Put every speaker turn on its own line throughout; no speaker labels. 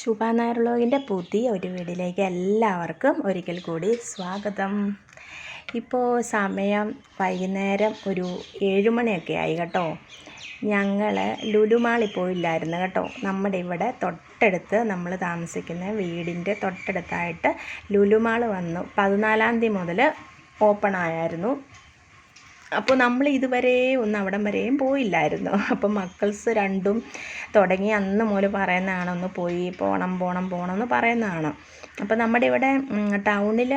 ശുഭ പുതിയ ഒരു വീഡിയോയിലേക്ക് എല്ലാവർക്കും ഒരിക്കൽ കൂടി സ്വാഗതം. ഇപ്പോൾ സമയം വൈകുന്നേരം ഒരു ഏഴുമണിയൊക്കെ ആയി കേട്ടോ. ഞങ്ങൾ ലുലുമാളിൽ പോയില്ലായിരുന്നു കേട്ടോ. നമ്മുടെ ഇവിടെ തൊട്ടടുത്ത് നമ്മൾ താമസിക്കുന്ന വീടിന്റെ തൊട്ടടുത്തായിട്ട് ലുലുമാൾ വന്നു. പതിനാലാം തീയതി മുതൽ ഓപ്പൺ ആയായിരുന്നു. അപ്പോൾ നമ്മൾ ഇതുവരെ ഒന്നും അവിടം വരെയും പോയില്ലായിരുന്നു. അപ്പം മക്കൾസ് രണ്ടും തുടങ്ങി അന്ന് മുതൽ പറയുന്നതാണ് ഒന്ന് പോയി പോകണം പോകണം പോകണം എന്ന് പറയുന്നതാണ്. അപ്പോൾ നമ്മുടെ ഇവിടെ ടൗണിൽ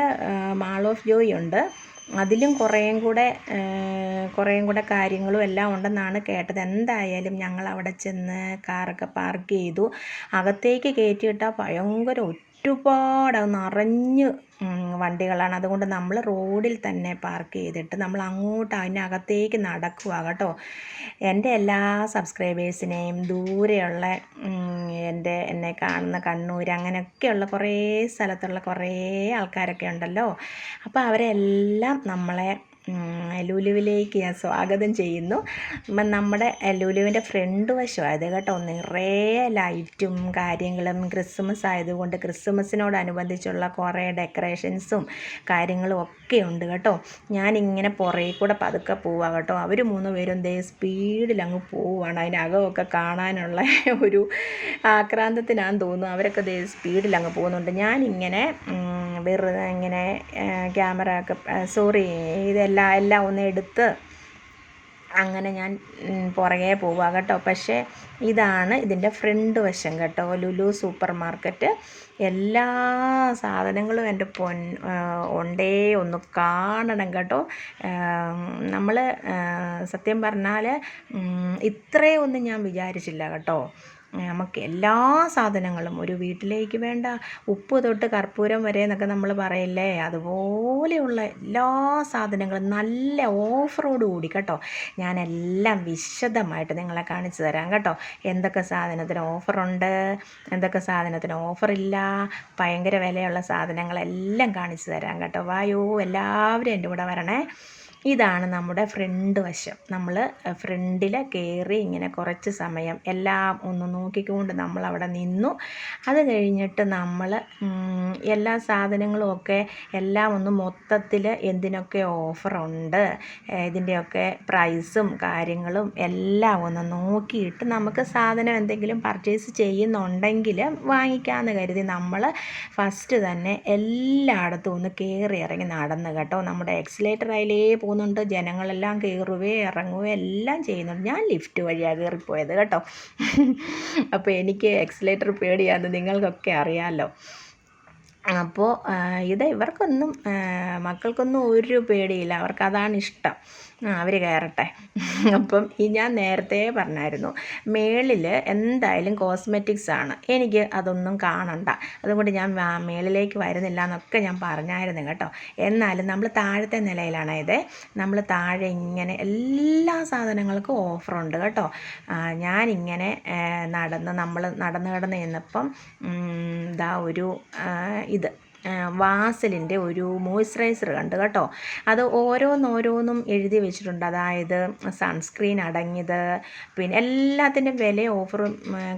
മാൾ ഓഫ് ജോയ് ഉണ്ട്. അതിലും കുറേയും കൂടെ കുറേയും കൂടെ കാര്യങ്ങളും എല്ലാം ഉണ്ടെന്നാണ് കേട്ടത്. എന്തായാലും ഞങ്ങൾ അവിടെ ചെന്ന് കാറൊക്കെ പാർക്ക് ചെയ്തു. അകത്തേക്ക് കയറ്റിയിട്ടാൽ ഭയങ്കര ഒരുപാട് നിറഞ്ഞ് വണ്ടികളാണ്. അതുകൊണ്ട് നമ്മൾ റോഡിൽ തന്നെ പാർക്ക് ചെയ്തിട്ട് നമ്മൾ അങ്ങോട്ട് അതിനകത്തേക്ക് നടക്കുക കേട്ടോ. എന്റെ എല്ലാ സബ്സ്ക്രൈബേഴ്സിനെയും ദൂരെയുള്ള എന്റെ എന്നെ കാണുന്ന കണ്ണൂർ അങ്ങനെയൊക്കെയുള്ള കുറേ സ്ഥലത്തുള്ള കുറേ ആൾക്കാരൊക്കെ ഉണ്ടല്ലോ. അപ്പോൾ അവരെല്ലാം നമ്മളെ ലുലുവിലേക്ക് ഞാൻ സ്വാഗതം ചെയ്യുന്നു. നമ്മുടെ ലുലുവിന്റെ ഫ്രണ്ട് വശമായത് കേട്ടോ നിറയെ ലൈറ്റും കാര്യങ്ങളും ക്രിസ്മസ് ആയതുകൊണ്ട് ക്രിസ്മസിനോടനുബന്ധിച്ചുള്ള കുറേ ഡെക്കറേഷൻസും കാര്യങ്ങളും ഒക്കെ ഉണ്ട് കേട്ടോ. ഞാനിങ്ങനെ പുറകെ കൂടെ പതുക്കെ പോവാം കേട്ടോ. അവർ മൂന്ന് പേരും ദേ സ്പീഡിൽ അങ്ങ് പോവുകയാണ് അതിനകമൊക്കെ കാണാനുള്ള ഒരു ആക്രാന്തത്തിനാന്ന് തോന്നുന്നു. അവരൊക്കെ ദേ സ്പീഡിൽ അങ്ങ് പോകുന്നുണ്ട്. ഞാനിങ്ങനെ വെറുതെ ഇങ്ങനെ ക്യാമറ ഒക്കെ സോറി ഇതെല്ലാം എല്ലാം ഒന്ന് എടുത്ത് അങ്ങനെ ഞാൻ പുറകെ പോവുക കേട്ടോ. പക്ഷേ ഇതാണ് ഇതിന്റെ ഫ്രണ്ട് വശം കേട്ടോ. ലുലു സൂപ്പർ മാർക്കറ്റ് എല്ലാ സാധനങ്ങളും എന്റെ പൊൻ ഉണ്ടേ ഒന്ന് കാണണം കേട്ടോ. നമ്മൾ സത്യം പറഞ്ഞാൽ ഇത്രയൊന്നും ഞാൻ വിചാരിച്ചില്ല കേട്ടോ. നമുക്ക് എല്ലാ സാധനങ്ങളും ഒരു വീട്ടിലേക്ക് വേണ്ട ഉപ്പ് തൊട്ട് കർപ്പൂരം വരെ എന്നൊക്കെ നമ്മൾ പറയില്ലേ? അതുപോലെയുള്ള എല്ലാ സാധനങ്ങളും നല്ല ഓഫറോട് കൂടി കേട്ടോ. ഞാനെല്ലാം വിശദമായിട്ട് നിങ്ങളെ കാണിച്ചു തരാം കേട്ടോ. എന്തൊക്കെ സാധനത്തിന് ഓഫറുണ്ട്? എന്തൊക്കെ സാധനത്തിന് ഓഫറില്ല? ഭയങ്കര വിലയുള്ള സാധനങ്ങളെല്ലാം കാണിച്ചു തരാം കേട്ടോ. വായോ എല്ലാവരും എന്റെ കൂടെ വരണേ. ഇതാണ് നമ്മുടെ ഫ്രണ്ട് വശം. നമ്മൾ ഫ്രണ്ടിൽ കയറി ഇങ്ങനെ കുറച്ച് സമയം എല്ലാം ഒന്ന് നോക്കിക്കൊണ്ട് നമ്മൾ അവിടെ നിന്നു. അത് കഴിഞ്ഞിട്ട് നമ്മൾ എല്ലാ സാധനങ്ങളും ഒക്കെ എല്ലാം ഒന്ന് മൊത്തത്തിൽ എന്തിനൊക്കെ ഓഫറുണ്ട് ഇതിന്റെയൊക്കെ പ്രൈസും കാര്യങ്ങളും എല്ലാം ഒന്ന് നോക്കിയിട്ട് നമുക്ക് സാധനം എന്തെങ്കിലും പർച്ചേസ് ചെയ്യുന്നുണ്ടെങ്കിൽ വാങ്ങിക്കാമെന്ന് കരുതി നമ്മൾ ഫസ്റ്റ് തന്നെ എല്ലായിടത്തും ഒന്ന് കയറി ഇറങ്ങി നടന്ന് കേട്ടോ. നമ്മുടെ എക്സിലേറ്റർ അതിലേ പോകുന്നുണ്ട്. ജനങ്ങളെല്ലാം കയറുകയും ഇറങ്ങുകയും എല്ലാം ചെയ്യുന്നുണ്ട് ഞാൻ ലിഫ്റ്റ് വഴിയാണ് കയറിപ്പോയത് കേട്ടോ. അപ്പോൾ എനിക്ക് എക്സിലേറ്റർ പേടിയാണെന്ന് നിങ്ങൾക്കൊക്കെ അറിയാമല്ലോ അപ്പോൾ ഇത് ഇവർക്കൊന്നും മക്കൾക്കൊന്നും ഒരു പേടിയില്ല. അവർക്ക് അതാണ് ഇഷ്ടം. അവർ കയറട്ടെ അപ്പം ഈ ഞാൻ നേരത്തെ പറഞ്ഞായിരുന്നു മേളിൽ എന്തായാലും കോസ്മെറ്റിക്സ് ആണ്. എനിക്ക് അതൊന്നും കാണണ്ട. അതുകൊണ്ട് ഞാൻ മേളിലേക്ക് വരുന്നില്ല എന്നൊക്കെ ഞാൻ പറഞ്ഞായിരുന്നു കേട്ടോ. എന്നാലും നമ്മൾ താഴത്തെ നിലയിലാണ്. ഇത് നമ്മൾ താഴെ ഇങ്ങനെ എല്ലാ സാധനങ്ങൾക്കും ഓഫറുണ്ട് കേട്ടോ. ഞാനിങ്ങനെ നടന്ന് നമ്മൾ നടന്ന് കിടന്ന് ചെന്നപ്പം ഇതാ ഒരു ഇത്. വാസലിന്റെ ഒരു മോയ്സ്ചറൈസർ കണ്ട് കേട്ടോ. അത് ഓരോന്നോരോന്നും എഴുതി വെച്ചിട്ടുണ്ട്. അതായത് സൺസ്ക്രീൻ അടങ്ങിയത് പിന്നെ എല്ലാത്തിന്റെ വില ഓഫറും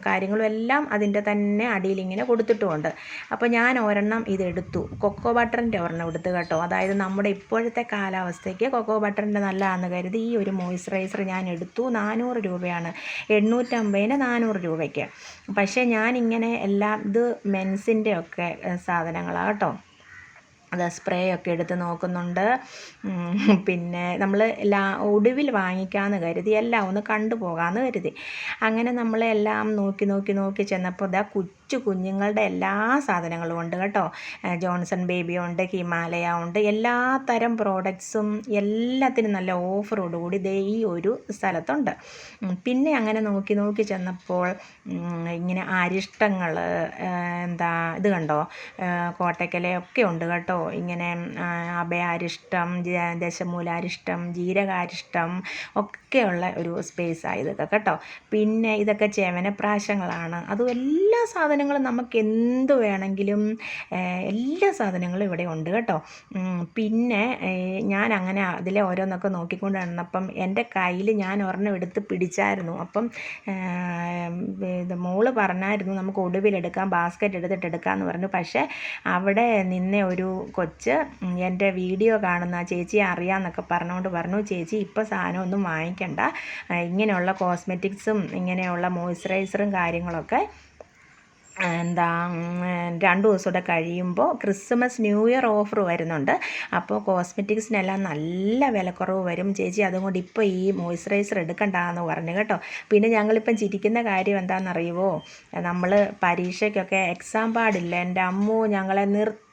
കാര്യങ്ങളും എല്ലാം അതിന്റെ തന്നെ അടിയിൽ ഇങ്ങനെ കൊടുത്തിട്ടുമുണ്ട്. അപ്പോൾ ഞാൻ ഒരെണ്ണം ഇതെടുത്തു കൊക്കോ ബട്ടറിന്റെ ഒരെണ്ണം എടുത്തു കേട്ടോ. അതായത് നമ്മുടെ ഇപ്പോഴത്തെ കാലാവസ്ഥയ്ക്ക് കൊക്കോ ബട്ടറിന്റെ നല്ലതാണെന്ന് കരുതി ഈ ഒരു മോയ്സ്ചറൈസർ ഞാൻ എടുത്തു. നാനൂറ് രൂപയാണ്. എണ്ണൂറ്റമ്പതിന് നാനൂറ് രൂപയ്ക്ക്. പക്ഷേ ഞാനിങ്ങനെ എല്ലാം ഇത് മെൻസിന്റെ ഒക്കെ സാധനങ്ങളാണ് കേട്ടോ. അത് സ്പ്രേ ഒക്കെ എടുത്ത് നോക്കുന്നുണ്ട്. പിന്നെ നമ്മൾ ലാ ഒടുവിൽ വാങ്ങിക്കാമെന്ന് കരുതി എല്ലാം ഒന്ന് കണ്ടു പോകാമെന്ന് കരുതി. അങ്ങനെ നമ്മളെല്ലാം നോക്കി നോക്കി നോക്കി ചെന്നപ്പോൾ ഇതാ കൊച്ചു കുഞ്ഞുങ്ങളുടെ എല്ലാ സാധനങ്ങളും ഉണ്ട് കേട്ടോ. ജോൺസൺ ബേബി ഉണ്ട് ഹിമാലയ ഉണ്ട് എല്ലാ തരം പ്രോഡക്ട്സും എല്ലാത്തിനും നല്ല ഓഫറോടുകൂടി ദേ ഈ ഒരു സ്ഥലത്തുണ്ട്. പിന്നെ അങ്ങനെ നോക്കി നോക്കി ചെന്നപ്പോൾ ഇങ്ങനെ അരിഷ്ടങ്ങൾ എന്താ ഇത് കണ്ടോ? കോട്ടയ്ക്കലയൊക്കെ ഉണ്ട് കേട്ടോ. ഇങ്ങനെ അഭയാരിഷ്ടം ദശമൂലാരിഷ്ടം ജീരകാരിഷ്ടം ഒക്കെയുള്ള ഒരു സ്പേസാണ് ഇതൊക്കെ കേട്ടോ. പിന്നെ ഇതൊക്കെ ചേവനപ്രാശങ്ങളാണ്. അതും എല്ലാ സാധനങ്ങളും നമുക്ക് എന്ത് വേണമെങ്കിലും എല്ലാ സാധനങ്ങളും ഇവിടെ ഉണ്ട് കേട്ടോ. പിന്നെ ഞാൻ അങ്ങനെ അതിലെ ഓരോന്നൊക്കെ നോക്കിക്കൊണ്ട് നടന്നപ്പം എന്റെ കയ്യിൽ ഞാൻ ഒരെണ്ണം എടുത്ത് പിടിച്ചായിരുന്നു. അപ്പം ഇത് മോൾ പറഞ്ഞായിരുന്നു നമുക്ക് ഒടുവിലെടുക്കാം ബാസ്ക്കറ്റ് എടുത്തിട്ട് എടുക്കാമെന്ന് പറഞ്ഞു. പക്ഷേ അവിടെ നിന്നെ ഒരു കൊച്ച് എന്റെ വീഡിയോ കാണുന്ന ചേച്ചി അറിയാമെന്നൊക്കെ പറഞ്ഞുകൊണ്ട് പറഞ്ഞു ചേച്ചി ഇപ്പോൾ സാധനം ഒന്നും വാങ്ങിക്കണ്ട ഇങ്ങനെയുള്ള കോസ്മെറ്റിക്സും ഇങ്ങനെയുള്ള മോയ്സ്ചറൈസറും കാര്യങ്ങളൊക്കെ എന്താ രണ്ട് ദിവസം കൂടെ കഴിയുമ്പോൾ ക്രിസ്മസ് ന്യൂ ഇയർ ഓഫർ വരുന്നുണ്ട്. അപ്പോൾ കോസ്മെറ്റിക്സിനെല്ലാം നല്ല വിലക്കുറവ് വരും. ചേച്ചി അതുകൊണ്ട് ഇപ്പോൾ ഈ മോയ്സ്ചറൈസർ എടുക്കണ്ടെന്ന് പറഞ്ഞു കേട്ടോ. പിന്നെ ഞങ്ങളിപ്പം ചിരിക്കുന്ന കാര്യം എന്താണെന്നറിയുമോ നമ്മൾ പരീക്ഷയ്ക്കൊക്കെ എക്സാം പാടില്ല? എന്റെ അമ്മു ഞങ്ങളെ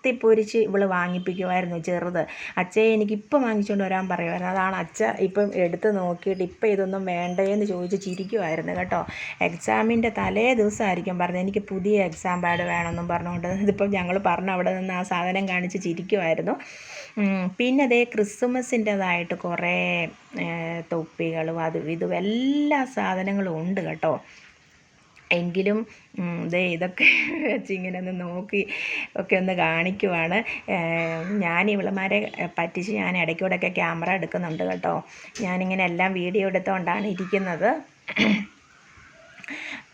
നിർത്തിപ്പൊരിച്ച് ഇവൾ വാങ്ങിപ്പിക്കുമായിരുന്നു ചെറുത്. അച്ഛയെ എനിക്കിപ്പം വാങ്ങിച്ചുകൊണ്ട് വരാൻ പറയുമായിരുന്നു അതാണ് അച്ഛ ഇപ്പം എടുത്ത് നോക്കിയിട്ട് ഇപ്പം ഇതൊന്നും വേണ്ടേന്ന് ചോദിച്ച് ചിരിക്കുമായിരുന്നു കേട്ടോ. എക്സാമിന്റെ തലേ ദിവസമായിരിക്കും പറഞ്ഞത്. എനിക്ക് പുതിയ എക്സാം പാഡ് വേണമെന്നും പറഞ്ഞുകൊണ്ട് ഇതിപ്പം ഞങ്ങൾ പറഞ്ഞു അവിടെ നിന്ന് ആ സാധനം കാണിച്ച് ചിരിക്കുമായിരുന്നു പിന്നെ അതേ ക്രിസ്മസിന്റെതായിട്ട് കുറേ തൊപ്പികളും അതും ഇതും എല്ലാ സാധനങ്ങളും ഉണ്ട് കേട്ടോ. എങ്കിലും ദേ ഇതൊക്കെ വെച്ച് ഇങ്ങനെ ഒന്ന് നോക്കി ഒക്കെ ഒന്ന് കാണിക്കുവാണ്. ഞാൻ ഇവളുമാരെ പറ്റിച്ച് ഞാൻ ഇടയ്ക്കൂടെയൊക്കെ ക്യാമറ എടുക്കുന്നുണ്ട് കേട്ടോ. ഞാനിങ്ങനെ എല്ലാം വീഡിയോ എടുത്തുകൊണ്ടാണ് ഇരിക്കുന്നത്.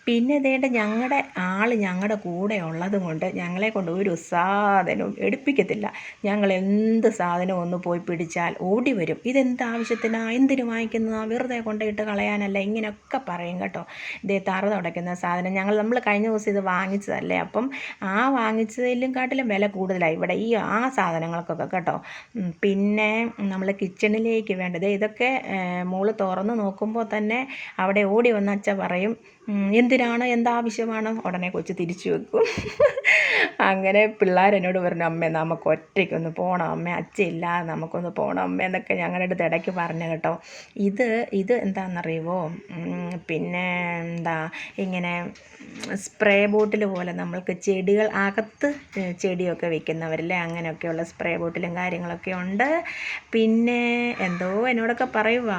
പിന്നെ ഇതേണ്ട ഞങ്ങളുടെ ആൾ ഞങ്ങളുടെ കൂടെ ഉള്ളത് കൊണ്ട് ഞങ്ങളെ കൊണ്ട് ഒരു സാധനവും എടുപ്പിക്കത്തില്ല. ഞങ്ങൾ എന്ത് സാധനം ഒന്ന് പോയി പിടിച്ചാൽ ഓടി വരും. ഇതെന്ത് ആവശ്യത്തിനാ? എന്തിനു വാങ്ങിക്കുന്നതാ? വെറുതെ കൊണ്ടിട്ട് കളയാനല്ല. ഇങ്ങനെയൊക്കെ പറയും കേട്ടോ. ഇതേ തറ തുടയ്ക്കുന്ന സാധനം. ഞങ്ങൾ നമ്മൾ കഴിഞ്ഞ ദിവസം ഇത് വാങ്ങിച്ചതല്ലേ? അപ്പം ആ വാങ്ങിച്ചതിലും കാട്ടിലും വില കൂടുതലാണ് ഇവിടെ ഈ ആ സാധനങ്ങൾക്കൊക്കെ കേട്ടോ. പിന്നെ നമ്മൾ കിച്ചണിലേക്ക് വേണ്ടത്. ഇതൊക്കെ മോൾ തുറന്ന് നോക്കുമ്പോൾ തന്നെ അവിടെ ഓടി വന്ന അച്ഛ പറയും എന്തിനാണ്? എന്താവശ്യമാണ്? ഉടനെ കൊച്ചു തിരിച്ചു വെക്കും. അങ്ങനെ പിള്ളേർ എന്നോട് പറഞ്ഞു അമ്മേ നമുക്ക് ഒറ്റയ്ക്കൊന്ന് പോകണം അമ്മ അച്ഛയില്ല നമുക്കൊന്ന് പോകണം അമ്മ എന്നൊക്കെ ഞങ്ങളുടെ അടുത്ത് ഇടയ്ക്ക് പറഞ്ഞു കേട്ടോ. ഇത് ഇത് എന്താണെന്നറിയുമോ പിന്നെ എന്താ ഇങ്ങനെ സ്പ്രേ ബോട്ടിൽ പോലെ നമ്മൾക്ക് ചെടികൾ അകത്ത് ചെടിയൊക്കെ വെക്കുന്നവരില്ലേ അങ്ങനെയൊക്കെയുള്ള സ്പ്രേ ബോട്ടിലും കാര്യങ്ങളൊക്കെ ഉണ്ട്. പിന്നെ എന്തോ എന്നോടൊക്കെ പറയുക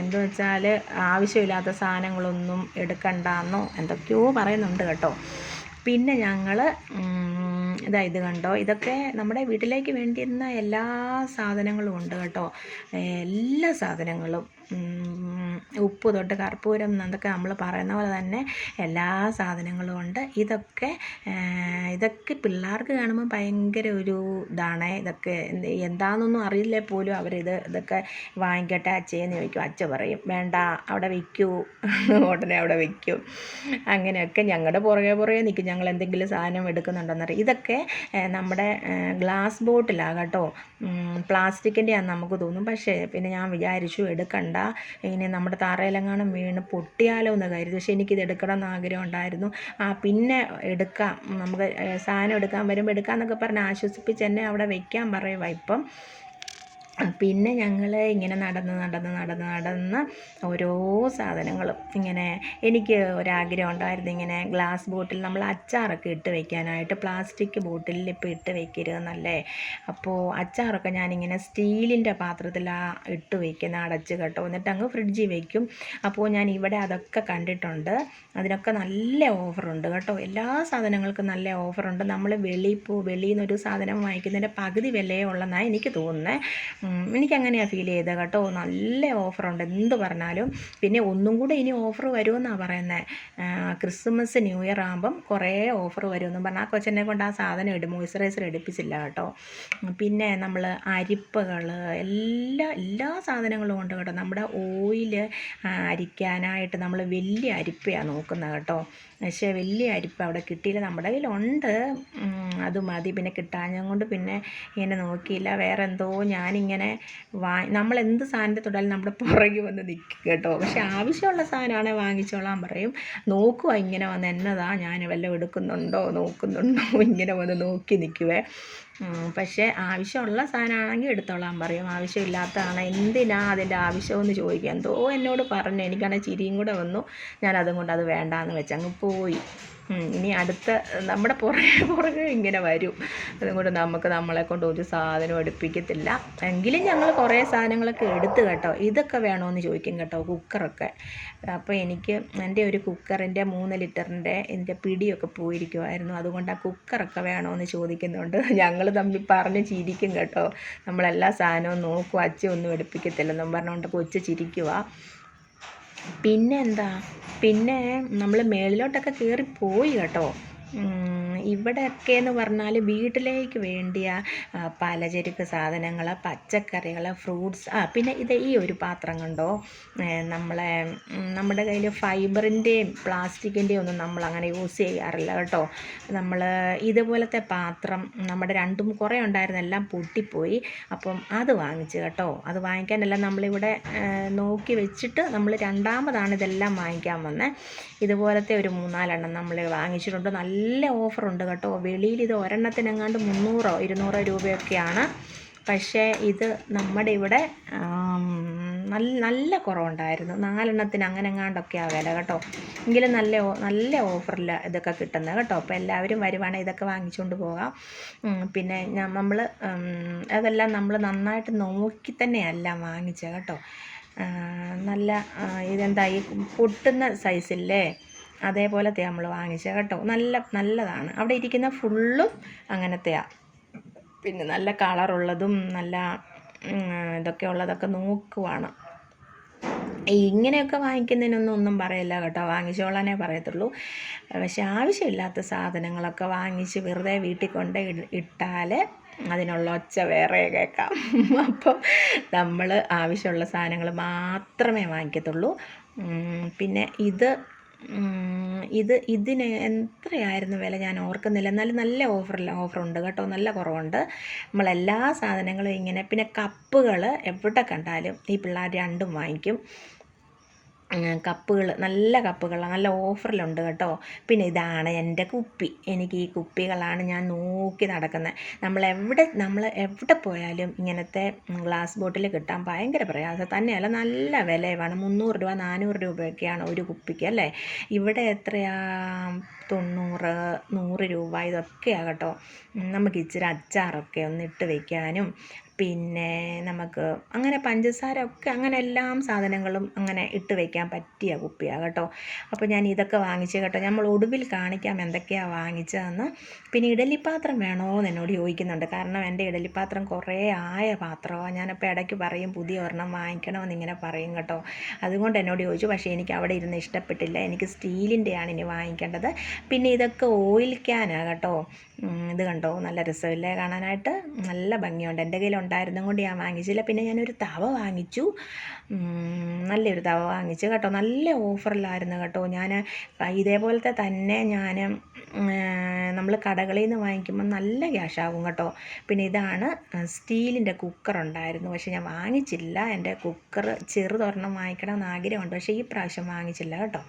എന്തു വെച്ചാൽ ആവശ്യമില്ലാത്ത സാധനങ്ങളൊന്നും എടുക്കണ്ടെന്നോ എന്തൊക്കെയോ പറയുന്നുണ്ട് കേട്ടോ. പിന്നെ ഞങ്ങൾ ഇതാ ഇത് കണ്ടോ? ഇതൊക്കെ നമ്മുടെ വീട്ടിലേക്ക് വേണ്ടിയിരുന്ന എല്ലാ സാധനങ്ങളും ഉണ്ട് കേട്ടോ. എല്ലാ സാധനങ്ങളും. ഉപ്പ് തൊട്ട് കർപ്പൂരം എന്നൊക്കെ നമ്മൾ പറയുന്ന പോലെ തന്നെ എല്ലാ സാധനങ്ങളും ഉണ്ട്. ഇതൊക്കെ ഇതൊക്കെ പിള്ളേർക്ക് കാണുമ്പോൾ ഭയങ്കര ഒരു ഇതാണ്. ഇതൊക്കെ എന്ത് എന്താണെന്നൊന്നും അറിയില്ലേ പോലും അവരിത് ഇതൊക്കെ വാങ്ങിക്കട്ടെ അച്ഛയെന്ന് ചോദിക്കും. അച്ഛ പറയും വേണ്ട അവിടെ വയ്ക്കൂ ഉടനെ അവിടെ വയ്ക്കും അങ്ങനെയൊക്കെ ഞങ്ങളുടെ പുറകെ പുറകെ നിൽക്കും ഞങ്ങൾ എന്തെങ്കിലും സാധനം എടുക്കുന്നുണ്ടെന്നറിയാം. ഇതൊക്കെ നമ്മുടെ ഗ്ലാസ് ബോട്ടിലാണ് കേട്ടോ. പ്ലാസ്റ്റിക്കിന്റെ ആണെന്ന് നമുക്ക് തോന്നും. പക്ഷേ പിന്നെ ഞാൻ വിചാരിച്ചു എടുക്കണ്ട. ഇങ്ങനെ നമ്മുടെ താറയിലെങ്ങാനും വീണ് പൊട്ടിയാലോ എന്ന് കരുതി. പക്ഷേ എനിക്കിത് എടുക്കണം എന്ന് ആഗ്രഹം ഉണ്ടായിരുന്നു. ആ പിന്നെ എടുക്കാം. നമുക്ക് സാധനം എടുക്കാൻ വരുമ്പോൾ എടുക്കാമെന്നൊക്കെ പറഞ്ഞ് ആശ്വസിപ്പിച്ച് എന്നെ അവിടെ വെക്കാൻ പറയുക ഇപ്പം പിന്നെ ഞങ്ങൾ ഇങ്ങനെ നടന്ന് നടന്ന് നടന്ന് നടന്ന് ഓരോ സാധനങ്ങളും ഇങ്ങനെ എനിക്ക് ഒരാഗ്രഹം ഉണ്ടായിരുന്നു ഇങ്ങനെ ഗ്ലാസ് ബോട്ടിൽ നമ്മൾ അച്ചാറൊക്കെ ഇട്ട് വെക്കാനായിട്ട് പ്ലാസ്റ്റിക് ബോട്ടിലിൽ ഇപ്പോൾ ഇട്ട് വെക്കരുതെന്നല്ലേ? അപ്പോൾ അച്ചാറൊക്കെ ഞാനിങ്ങനെ സ്റ്റീലിന്റെ പാത്രത്തിലാണ് ഇട്ട് വെക്കുന്ന അടച്ച് കേട്ടോ. എന്നിട്ട് അങ്ങ് ഫ്രിഡ്ജിൽ വെക്കും. അപ്പോൾ ഞാൻ ഇവിടെ അതൊക്കെ കണ്ടിട്ടുണ്ട്. അതിനൊക്കെ നല്ല ഓഫറുണ്ട് കേട്ടോ. എല്ലാ സാധനങ്ങൾക്കും നല്ല ഓഫറുണ്ട്. നമ്മൾ വെളിയിൽ പോ വെളിയിൽ നിന്നൊരു സാധനം വാങ്ങിക്കുന്നതിന്റെ പകുതി വിലയേ ഉള്ളെന്നാണ് എനിക്ക് തോന്നുന്നത് എനിക്കങ്ങനെയാണ് ഫീൽ ചെയ്തത് കേട്ടോ. നല്ല ഓഫറുണ്ട് എന്ത് പറഞ്ഞാലും. പിന്നെ ഒന്നും കൂടെ ഇനി ഓഫർ വരുമെന്നാണ് പറയുന്നത് ക്രിസ്മസ് ന്യൂ ഇയർ ആകുമ്പം കുറേ ഓഫർ വരുമെന്നും പറഞ്ഞാൽ ആ കൊച്ചനെ കൊണ്ട് ആ സാധനം ഇടും. മോയ്സ്ചറൈസർ എടുപ്പിച്ചില്ല കേട്ടോ. പിന്നെ നമ്മൾ അരിപ്പകൾ എല്ലാ എല്ലാ സാധനങ്ങളും ഉണ്ട് കേട്ടോ. നമ്മുടെ ഓയിൽ അരിക്കാനായിട്ട് നമ്മൾ വലിയ അരിപ്പയാണ് നോക്കുന്നത് കേട്ടോ. പക്ഷേ വലിയ അരിപ്പ് അവിടെ കിട്ടിയില്ല. നമ്മുടെ കയ്യിലുണ്ട്. അത് മതി. പിന്നെ കിട്ടാഞ്ഞത് കൊണ്ട് പിന്നെ ഇങ്ങനെ നോക്കിയില്ല. വേറെ എന്തോ ഞാനിങ്ങനെ വാ നമ്മൾ എന്ത് സാധനത്തെ തൊട്ടാലും നമ്മുടെ പുറകെ വന്ന് നിൽക്കും കേട്ടോ. പക്ഷേ ആവശ്യമുള്ള സാധനമാണെങ്കിൽ വാങ്ങിച്ചോളാൻ പറയും. നോക്കുക ഇങ്ങനെ വന്ന് എന്നതാ ഞാൻ വല്ലതും എടുക്കുന്നുണ്ടോ നോക്കുന്നുണ്ടോ ഇങ്ങനെ വന്ന് നോക്കി നിൽക്കുവേ. പക്ഷേ ആവശ്യമുള്ള സാധനമാണെങ്കിൽ എടുത്തോളാൻ പറയും. ആവശ്യമില്ലാത്തതാണ് എന്തിനാ അതിന്റെ ആവശ്യമെന്ന് ചോദിക്കുക എന്തോ എന്നോട് പറഞ്ഞു. എനിക്കാണെങ്കിൽ ചിരിയും കൂടെ വന്നു. ഞാൻ അതും കൊണ്ട് അത് വേണ്ടാന്ന് വെച്ച് അങ്ങ് പോയി. ഇനി അടുത്ത നമ്മുടെ പുറകെ പുറകെ ഇങ്ങനെ വരും. അതുകൊണ്ട് നമുക്ക് നമ്മളെ കൊണ്ട് ഒരു സാധനം എടുപ്പിക്കത്തില്ല എങ്കിലും ഞങ്ങൾ കുറേ സാധനങ്ങളൊക്കെ എടുത്ത് കേട്ടോ. ഇതൊക്കെ വേണമെന്ന് ചോദിക്കും കേട്ടോ കുക്കറൊക്കെ. അപ്പോൾ എനിക്ക് എന്റെ ഒരു കുക്കറിന്റെ മൂന്ന് ലിറ്ററിന്റെ എന്റെ പിടിയൊക്കെ പോയിരിക്കുമായിരുന്നു അതുകൊണ്ട് ആ കുക്കറൊക്കെ വേണമെന്ന് ചോദിക്കുന്നുണ്ട് ഞങ്ങൾ തമ്മിൽ പറഞ്ഞ് ചിരിക്കും കേട്ടോ. നമ്മളെല്ലാ സാധനവും നോക്കും അച്ഛയൊന്നും എടുപ്പിക്കത്തില്ലെന്നും പറഞ്ഞുകൊണ്ട് കൊച്ചു ചിരിക്കുക പിന്നെ എന്താ പിന്നെ നമ്മൾ മേളിലോട്ടൊക്കെ കയറിപ്പോയി പോയി കേട്ടോ. ഉം, ഇവിടെയൊക്കെ എന്ന് പറഞ്ഞാൽ വീട്ടിലേക്ക് വേണ്ടിയ പലചരക്ക് സാധനങ്ങൾ പച്ചക്കറികൾ ഫ്രൂട്ട്സ് ആ പിന്നെ ഇത് ഈ ഒരു പാത്രം കണ്ടോ? നമ്മളെ നമ്മുടെ കയ്യിൽ ഫൈബറിന്റെയും പ്ലാസ്റ്റിക്കിന്റെയും ഒന്നും നമ്മൾ അങ്ങനെ യൂസ് ചെയ്യാറില്ല കേട്ടോ. നമ്മൾ ഇതുപോലത്തെ പാത്രം നമ്മുടെ രണ്ടും കുറേ ഉണ്ടായിരുന്ന എല്ലാം പൊട്ടിപ്പോയി. അപ്പം അത് വാങ്ങിച്ചു കേട്ടോ. അത് വാങ്ങിക്കാനെല്ലാം നമ്മളിവിടെ നോക്കി വെച്ചിട്ട് നമ്മൾ രണ്ടാമതാണ് ഇതെല്ലാം വാങ്ങിക്കാൻ വന്നത് ഇതുപോലത്തെ ഒരു മൂന്നാലെണ്ണം നമ്മൾ വാങ്ങിച്ചിട്ടുണ്ട്. നല്ല ഓഫറുണ്ട് കേട്ടോ. വെളിയിൽ ഇത് ഒരെണ്ണത്തിനെങ്ങാണ്ട് മുന്നൂറോ ഇരുന്നൂറോ രൂപയൊക്കെയാണ്. പക്ഷേ ഇത് നമ്മുടെ ഇവിടെ നല്ല നല്ല കുറവുണ്ടായിരുന്നു. നാലെണ്ണത്തിന് അങ്ങനെ എങ്ങാണ്ടൊക്കെയാണ് വില കേട്ടോ. എങ്കിലും നല്ല നല്ല ഓഫറിൽ ഇതൊക്കെ കിട്ടുന്നത് കേട്ടോ. അപ്പോൾ എല്ലാവരും വരുവാണെങ്കിൽ ഇതൊക്കെ വാങ്ങിച്ചുകൊണ്ട് പോകാം. പിന്നെ നമ്മൾ അതെല്ലാം നമ്മൾ നന്നായിട്ട് നോക്കി തന്നെയല്ല വാങ്ങിച്ചത് കേട്ടോ. നല്ല ഇതെന്താ ഈ പൊട്ടുന്ന സൈസില്ലേ അതേപോലത്തെ നമ്മൾ വാങ്ങിച്ചത് കേട്ടോ. നല്ല നല്ലതാണ്. അവിടെ ഇരിക്കുന്ന ഫുള്ളും അങ്ങനത്തെയാണ് പിന്നെ നല്ല കളറുള്ളതും നല്ല ഇതൊക്കെ ഉള്ളതൊക്കെ നോക്കുവാണ്. ഇങ്ങനെയൊക്കെ വാങ്ങിക്കുന്നതിനൊന്നും ഒന്നും പറയില്ല കേട്ടോ. വാങ്ങിച്ചോളാനേ പറയത്തുള്ളൂ. പക്ഷെ ആവശ്യമില്ലാത്ത സാധനങ്ങളൊക്കെ വാങ്ങിച്ച് വെറുതെ വീട്ടിൽ കൊണ്ട് ഇട- ഇട്ടാൽ അതിനുള്ള ഒച്ച വേറെ കേൾക്കാം. അപ്പോൾ നമ്മൾ ആവശ്യമുള്ള സാധനങ്ങൾ മാത്രമേ വാങ്ങിക്കത്തുള്ളൂ. പിന്നെ ഇത് ഇത് ഇതിന് എത്രയായിരുന്നു വില? ഞാൻ ഓർക്കുന്നില്ല. എന്നാലും നല്ല ഓഫറില്ല ഓഫറുണ്ട് കേട്ടോ. നല്ല കുറവുണ്ട്. നമ്മളെല്ലാ സാധനങ്ങളും ഇങ്ങനെ പിന്നെ കപ്പുകൾ എവിടെ കണ്ടാലും ഈ പിള്ളേർ രണ്ടും വാങ്ങിക്കും. കപ്പുകൾ നല്ല കപ്പുകളാണ് നല്ല ഓഫറിലുണ്ട് കേട്ടോ. പിന്നെ ഇതാണ് എന്റെ കുപ്പി. എനിക്ക് ഈ കുപ്പികളാണ് ഞാൻ നോക്കി നടക്കുന്നത് നമ്മൾ എവിടെ നമ്മൾ എവിടെ പോയാലും ഇങ്ങനത്തെ ഗ്ലാസ് ബോട്ടിൽ കിട്ടാൻ ഭയങ്കര പ്രയാസം. തന്നെയല്ല നല്ല വിലയുമാണ്. മുന്നൂറ് രൂപ നാനൂറ് രൂപയൊക്കെയാണ് ഒരു കുപ്പിക്ക് അല്ലേ? ഇവിടെ എത്രയാ? തൊണ്ണൂറ് നൂറ് രൂപ ഇതൊക്കെയാണ് കേട്ടോ നമുക്ക് ഇച്ചിരി അച്ചാറൊക്കെ ഒന്ന് ഇട്ട് വെക്കാനും പിന്നെ നമുക്ക് അങ്ങനെ പഞ്ചസാര ഒക്കെ അങ്ങനെ എല്ലാം സാധനങ്ങളും അങ്ങനെ ഇട്ട് വെക്കാൻ പറ്റിയ കുപ്പിയാണ് കേട്ടോ അപ്പോൾ ഞാൻ ഇതൊക്കെ വാങ്ങിച്ചു കേട്ടോ. നമ്മൾ ഒടുവിൽ കാണിക്കാം എന്തൊക്കെയാണ് വാങ്ങിച്ചതെന്ന്. പിന്നെ ഇഡലിപ്പാത്രം വേണോ എന്ന് എന്നോട് ചോദിക്കുന്നുണ്ട്. കാരണം എന്റെ ഇഡലിപ്പാത്രം കുറേ ആയ പാത്രമാണ് ഞാനപ്പോൾ ഇടയ്ക്ക് പറയും പുതിയ ഒരെണ്ണം വാങ്ങിക്കണമെന്ന് ഇങ്ങനെ പറയും കേട്ടോ. അതുകൊണ്ട് എന്നോട് ചോദിച്ചു. പക്ഷേ എനിക്ക് അവിടെ ഇരുന്ന് ഇഷ്ടപ്പെട്ടില്ല. എനിക്ക് സ്റ്റീലിന്റെയാണ് ഇനി വാങ്ങിക്കേണ്ടത്. പിന്നെ ഇതൊക്കെ ഓയിൽ ക്യാനാണ് കേട്ടോ. ഇത് കണ്ടോ? നല്ല രസമില്ലേ കാണാനായിട്ട്? നല്ല ഭംഗിയുണ്ട്. എന്റെ കയ്യിൽ ഉണ്ടായിരുന്നത് കൊണ്ട് ഞാൻ വാങ്ങിച്ചില്ല. പിന്നെ ഞാനൊരു തവ വാങ്ങിച്ചു. നല്ലൊരു തവ വാങ്ങിച്ചു കേട്ടോ. നല്ല ഓഫറിലായിരുന്നു കേട്ടോ. ഞാൻ ഇതേപോലത്തെ തന്നെ ഞാൻ നമ്മൾ കടകളിൽ നിന്ന് വാങ്ങിക്കുമ്പോൾ നല്ല ക്യാഷ് ആകും കേട്ടോ. പിന്നെ ഇതാണ് സ്റ്റീലിന്റെ കുക്കർ ഉണ്ടായിരുന്നു. പക്ഷേ ഞാൻ വാങ്ങിച്ചില്ല. എന്റെ കുക്കർ ചെറുതൊരെണ്ണം വാങ്ങിക്കണമെന്ന് ആഗ്രഹമുണ്ട്. പക്ഷേ ഈ പ്രാവശ്യം വാങ്ങിച്ചില്ല കേട്ടോ.